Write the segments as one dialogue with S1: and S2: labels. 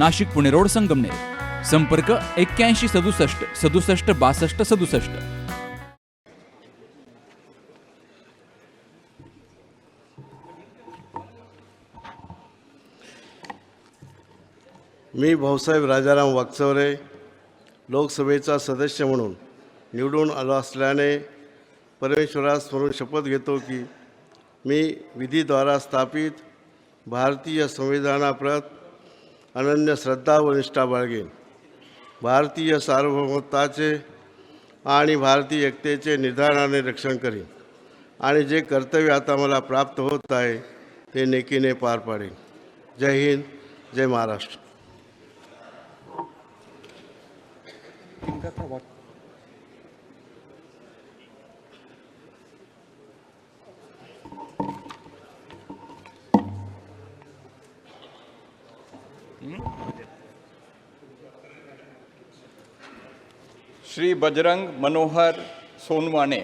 S1: Nashik Pune road Sangamner. संपर्क एक्क्याऐंशी सदुसष्ट सदुसष्ट बासष्ट सदुसष्ट.
S2: मी भाऊसाहेब राजाराम वागचौरे लोकसभेचा सदस्य म्हणून निवडून आलो असल्याने परमेश्वरास स्मरून शपथ घेतो की मी विधीद्वारा स्थापित भारतीय संविधानाप्रत अनन्य श्रद्धा व निष्ठा बाळगेन. भारतीय सार्वभौमत्वाचे आणि भारतीय एकतेचे निर्धाराने रक्षण करीन आणि जे कर्तव्य आता मला प्राप्त होत आहे ते नेकीने पार पाडेन. जय हिंद जय Maharashtra.
S3: Shri Bajrang Manohar Sonwane.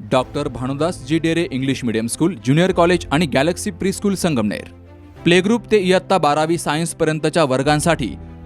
S1: Doctor Bhanudas ji Dere English medium school junior college आणि galaxy pre school Sangamner. Play group ते इयत्ता बारावी सायन्सपर्यंतच्या वर्गांसाठी